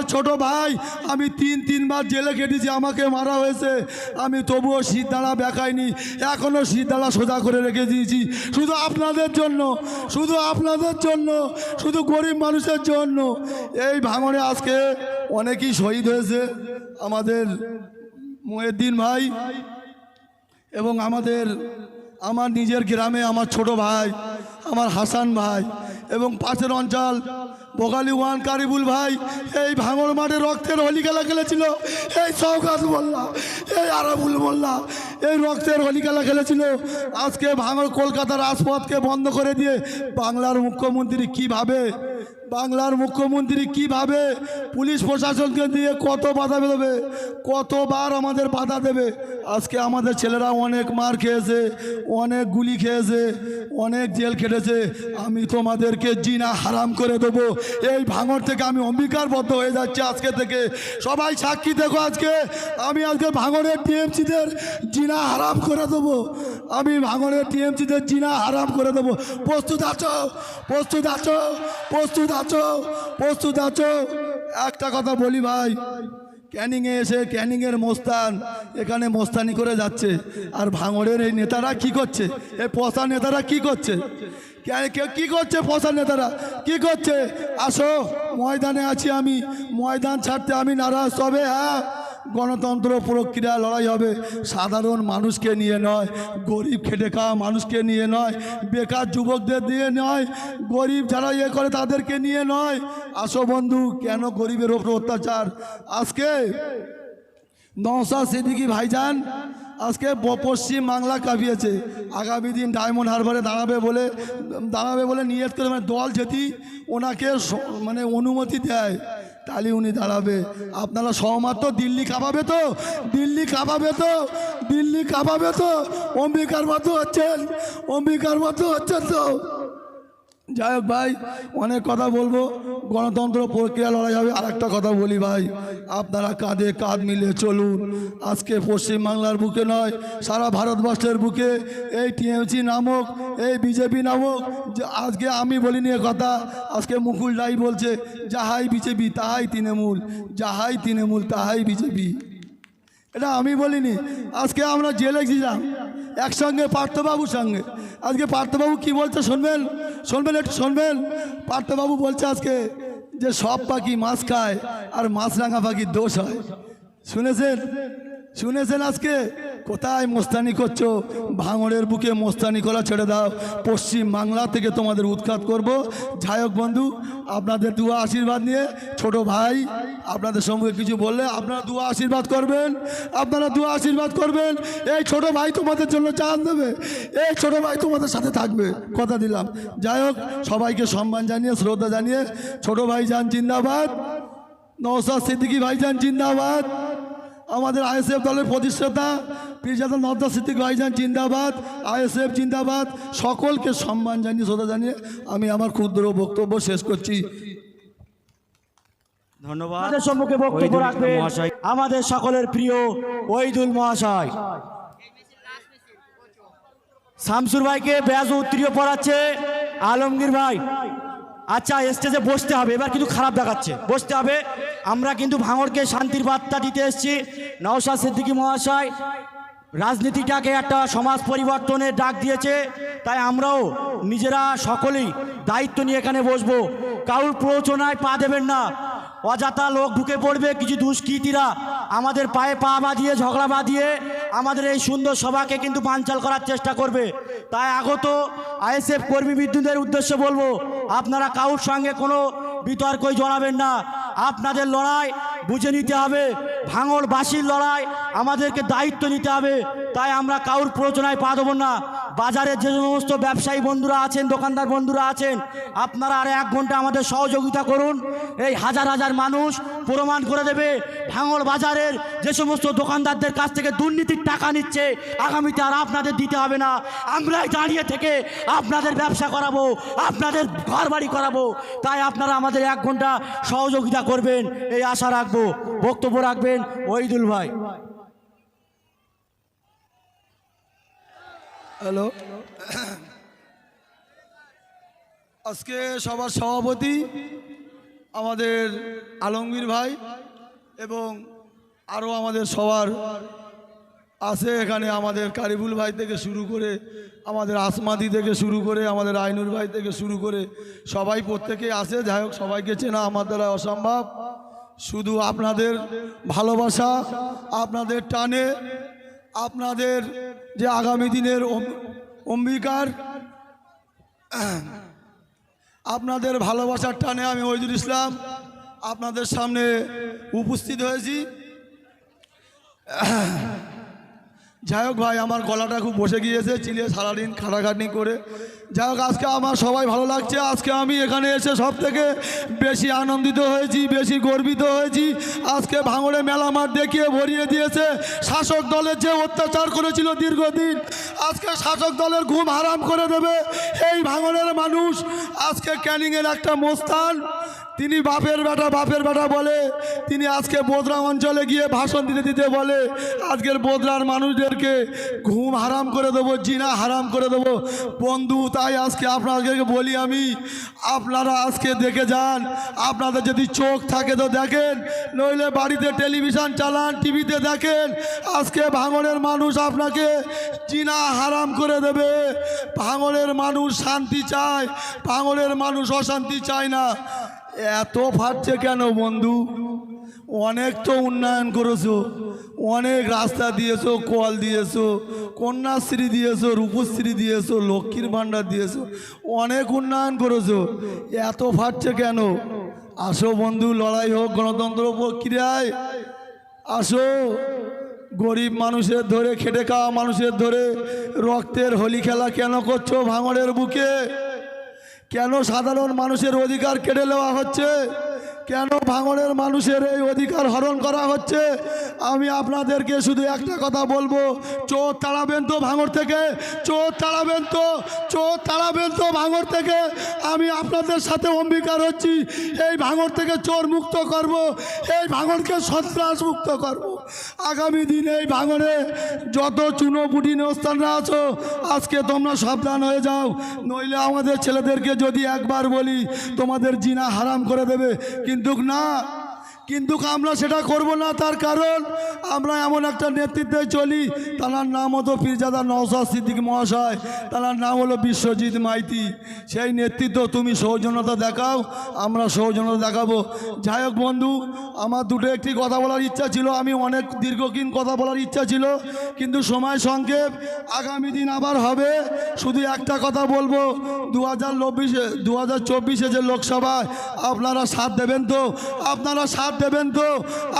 আপনাদের ছোট ভাই, আমি তিন, তিনবার জেলে কেটেছি আমাকে মারা হয়েছে। আমি তবুও শীতদাঁড়া বেকাইনি এখনও শীতদাঁড়া সোজা করে রেখে দিয়েছি। শুধু আপনাদের জন্য, শুধু আপনাদের জন্য, শুধু গরিব মানুষের জন্য। এই ভাঙনে আজকে অনেকেই শহীদ হয়েছে, আমাদের মহিউদ্দিন ভাই এবং আমাদের, আমার নিজের গ্রামে আমার ছোট ভাই, আমার হাসান ভাই এবং পাশের অঞ্চল বগালি ওয়ান, কারিবুল ভাই, এই ভাঙর মাঠে রক্তের হোলি খেলা খেলেছিল, এই সৌকাত মোল্লা, এই আরাবুল মোল্লা, এই রক্তের হোলি খেলা খেলেছিল। আজকে ভাঙর কলকাতার রাজপথকে বন্ধ করে দিয়ে বাংলার মুখ্যমন্ত্রী কীভাবে বাংলার মুখ্যমন্ত্রী কীভাবে পুলিশ প্রশাসনকে দিয়ে কত বাধা দেবে কতবার আমাদের বাধা দেবে? আজকে আমাদের ছেলেরা অনেক মার খেয়েছে, অনেক গুলি খেয়েছে, অনেক জেল খেটেছে। আমি তোমাদেরকে জিনা হারাম করে দেবো। এই ভাঙর থেকে আমি অম্বিকারবদ্ধ হয়ে যাচ্ছি আজকে থেকে। সবাই সাক্ষী দেখো আজকে। আমি আজকে ভাঙরের টিএমসিদের জিনা হারাম করে দেবো। আমি ভাঙরের টিএমসিদের জিনা হারাম করে দেবো। প্রস্তুত আছো? প্রস্তুত আছো? প্রস্তুত আছো? প্রস্তুত আছো? একটা কথা বলি ভাই। ক্যানিংয়ে এসে ক্যানিংয়ের মোস্তান এখানে মোস্তানি করে যাচ্ছে। আর ভাঙড়ের এই নেতারা কি করছে? এই পশা নেতারা কি করছে? কে- করছে পশা নেতারা? কি করছে? আসো, ময়দানে আছি আমি। ময়দান ছাড়তে আমি নারাজ, তবে হ্যাঁ গণতন্ত্র প্রক্রিয়া, লড়াই হবে। সাধারণ মানুষকে নিয়ে নয়, গরিব খেটে খাওয়া মানুষকে নিয়ে নয়, বেকার যুবকদের দিয়ে নয়, গরিব যারা ইয়ে করে তাদেরকে নিয়ে নয়। আসো বন্ধু, কেন গরিবের ওপর অত্যাচার? আজকে নওসা সিদ্দিকি ভাইজান আজকে পশ্চিম বাংলা কাঁপিয়েছে। আগামী দিন ডায়মন্ড হারবারে দাঁড়াবে বলে দাঁড়াবে বলে নিয়ত করে মানে দল যেটি ওনাকে মানে অনুমতি দেয় তাহলে উনি দাঁড়াবে। আপনারা সহমাত্র দিল্লি কাঁপাবে তো? দিল্লি কাঁপাবে তো? দিল্লি কাঁপাবে তো? অম্বিকার মতো হচ্ছেন। অম্বিকার মতো হচ্ছেন তো? যাই হোক ভাই, অনেক কথা বলব। গণতন্ত্র প্রক্রিয়া লড়াই হবে। আর একটা কথা বলি ভাই, আপনারা কাঁধে কাঁধ মিলে চলুন। আজকে পশ্চিমবাংলার বুকে নয়, সারা ভারতবর্ষের বুকে এই টিএমসি নামক, এই বিজেপি নামক, যে আজকে আমি বলিনি এ কথা, আজকে মুকুল রাই বলছে, যাহাই বিজেপি, তাহাই তৃণমূল, যাহাই তৃণমূল, তাহাই বিজেপি। এটা আমি বলিনি, আজকে আমরা জেলে ছিলাম একসঙ্গে পার্থবাবুর সঙ্গে। আজকে পার্থবাবু কি বলছে শুনবেন? শুনবেন একটু, শুনবেন? পার্থবাবু বলছে আজকে যে সব পাখি মাছ খায় আর মাছরাঙা পাখির দোষ হয়। শুনেছেন? শুনেছেন আজকে? কোথায় মোস্তানি করছ? ভাঙড়ের বুকে মোস্তানি করা ছেড়ে দাও। পশ্চিম বাংলা থেকে তোমাদের উৎখাত করব। যাই বন্ধু, আপনাদের দুয়া আশীর্বাদ নিয়ে ছোট ভাই আপনাদের সঙ্গে কিছু বললে আপনারা দুয়া আশীর্বাদ করবেন। আপনারা দুয়া আশীর্বাদ করবেন। এই ছোট ভাই তোমাদের জন্য চান দেবে। এই ছোট ভাই তোমাদের সাথে থাকবে। কথা দিলাম। যাই হোক, সবাইকে সম্মান জানিয়ে, শ্রদ্ধা জানিয়ে, ছোট ভাই যান জিন্দাবাদ। নওসাদ সিদ্দিকি ভাইজান জিন্দাবাদ। আমাদের আইএসএফ দলের প্রতিষ্ঠাতা পীরজাদা নদ্দা সিদ্দিক ভাইজান জিন্দাবাদ আইএসএফ জিন্দাবাদ। সকলকে সম্মান জানিয়ে শ্রদ্ধা জানিয়ে আমি আমার ক্ষুদ্র বক্তব্য শেষ করছি। ধন্যবাদ। আমাদের সম্মুখে বক্তব্য রাখবেন মহাশয়। আমাদের সকলের প্রিয় ওইদুল মহাশয়। শামসুর ভাইকে ব্যাজ উত্তীয় পড়াচ্ছে আলমগীর ভাই। আচ্ছা স্টেজে বসতে হবে। এবার কিন্তু খারাপ দেখাচ্ছে। বসতে হবে। আমরা কিন্তু ভাঙড়কে শান্তির বার্তা দিতে এসেছি। নওশাদ সিদ্দিকী মহাশয় রাজনীতিটাকে একটা সমাজ পরিবর্তনের ডাক দিয়েছে। তাই আমরাও নিজেরা সকলেই দায়িত্ব নিয়ে এখানে বসবো। কারুর প্ররোচনায় পা দেবেন না। অযথা লোক ঢুকে পড়বে, কিছু দুষ্কৃতীরা আমাদের পায়ে পা বাঁধিয়ে, ঝগড়া বাঁধিয়ে আমাদের এই সুন্দর সভাকে কিন্তু বানচাল করার চেষ্টা করবে। তাই আগত আইএসএফ কর্মী বিদ্যুতের উদ্দেশ্যে বলব আপনারা কারুর সঙ্গে কোনো বিতর্কই জড়াবেন না। আপনাদের লড়াই বুঝে নিতে হবে। ভাঙড়বাসীর লড়াই আমাদেরকে দায়িত্ব নিতে হবে। তাই আমরা কারুর প্ররোচনায় পা দেবো না। বাজারে যে সমস্ত ব্যবসায়ী বন্ধুরা আছেন, দোকানদার বন্ধুরা আছেন, আপনারা আর এক ঘণ্টা আমাদের সহযোগিতা করুন। এই হাজার হাজার মানুষ প্রমাণ করে দেবে ভাঙড় বাজারের যে সমস্ত দোকানদারদের কাছ থেকে দুর্নীতির টাকা নিচ্ছে, আগামীতে আর আপনাদের দিতে হবে না। আমরাই দাঁড়িয়ে থেকে আপনাদের ব্যবসা করাবো, আপনাদের ঘর বাড়ি করাবো। তাই আপনারা আমাদের এক ঘণ্টা সহযোগিতা করবেন, এই আশা রাখব। বক্তব্য রাখবেন ওইদুল ভাই। হ্যালো আজকে সবার সভাপতি আমাদের আলমগীর ভাই এবং আরও আমাদের সবার আছে এখানে আমাদের কারিবুল ভাই থেকে শুরু করে আমাদের আসমাদি থেকে শুরু করে আমাদের আইনুর ভাই থেকে শুরু করে সবাই প্রত্যেকে আছে। যাই হোক, সবাইকে চেনা আমার দ্বারা অসম্ভব। শুধু আপনাদের ভালোবাসা, আপনাদের টানে আপনাদের যে আগামী দিনের অম্বিকার, আপনাদের ভালোবাসার টানে আমি ওইদুল ইসলাম আপনাদের সামনে উপস্থিত হয়েছি। যাই হোক ভাই, আমার গলাটা খুব বসে গিয়েছে চিলে সারাদিন খাটাখাটনি করে। যাই হোক, আজকে আমার সবাই ভালো লাগছে। আজকে আমি এখানে এসে সব থেকে বেশি আনন্দিত হয়েছি, বেশি গর্বিত হয়েছি। আজকে ভাঙড়ে মেলা মাঠ দেখিয়ে ভরিয়ে দিয়েছে। শাসক দলের যে অত্যাচার করেছিল দীর্ঘদিন, আজকে শাসক দলের ঘুম হারাম করে দেবে। এই ভাঙড়ের মানুষ আজকে ক্যানিংয়ের একটা মোস্তান। তিনি বাপের বেটা বাপের বেটা বলে, তিনি আজকে বোদরা অঞ্চলে গিয়ে ভাষণ দিতে দিতে বলে, আজকের বোদরার মানুষদেরকে ঘুম হারাম করে দেবো, জিনা হারাম করে দেবো। বন্ধু, তাই আজকে আপনাদেরকে বলি আমি, আপনারা আজকে দেখে যান, আপনাদের যদি চোখ থাকে তো দেখেন, নইলে বাড়িতে টেলিভিশন চালান, টিভিতে দেখেন, আজকে ভাঙনের মানুষ আপনাকে জিনা হারাম করে দেবে। ভাঙনের মানুষ শান্তি চায়, ভাঙনের মানুষ অশান্তি চায় না। এত ফাটছে কেন বন্ধু? অনেক তো উন্নয়ন করেছ, অনেক রাস্তা দিয়েছ, কল দিয়েছ, কন্যাশ্রী দিয়েছ, রূপশ্রী দিয়েছ, লক্ষ্মীর ভাণ্ডার দিয়েছ, অনেক উন্নয়ন করেছ, এত ফাটছে কেন? আসো বন্ধু, লড়াই হোক গণতন্ত্র প্রক্রিয়ায়। আসো। গরিব মানুষের ধরে, খেটে খাওয়া মানুষের ধরে, রক্তের হোলি খেলা কেন করছ ভাঙড়ের বুকে? কেন সাধারণ মানুষের অধিকার কেড়ে নেওয়া হচ্ছে? কেন ভাঙনের মানুষের এই অধিকার হরণ করা হচ্ছে? আমি আপনাদেরকে শুধু একটা কথা বলব, চোর তাড়াবেন তো ভাঙর থেকে, চোর তাড়াবেন তো, চোর তাড়াবেন তো ভাঙর থেকে। আমি আপনাদের সাথে অম্বিকার হচ্ছি, এই ভাঙর থেকে চোর মুক্ত করব, এই ভাঙরকে সন্ত্রাস মুক্ত করব। আগামী দিনে এই ভাঙরে যত চুনো চুনোপুটি নেস্তানরা আছো, আজকে তোমরা সাবধান হয়ে যাও। নইলে আমাদের ছেলেদেরকে যদি একবার বলি, তোমাদের জিনা হারাম করে দেবে। কিন্তু না কিন্তু আমরা সেটা করব না, তার কারণ আমরা এমন একটা নেতৃত্বে চলি। তার নাম হতো পীরজাদা নওসাদ সিদ্দিক মহাশয় তার নাম হলো বিশ্বজিৎ মাইতি। সেই নেতৃত্ব তুমি সৌজন্যতা দেখাও, আমরা সৌজন্যতা দেখাবো। যাই হোক বন্ধু, আমার দুটো একটি কথা বলার ইচ্ছা ছিল, আমি অনেক দীর্ঘক্ষণ কথা বলার ইচ্ছা ছিল, কিন্তু সময় সংক্ষেপ, আগামী দিন আবার হবে। শুধু একটা কথা বলব দু হাজার চব্বিশে দু হাজার চব্বিশে যে লোকসভায় আপনারা সাথ দেবেন তো, আপনারা সাথ দেবেন তো?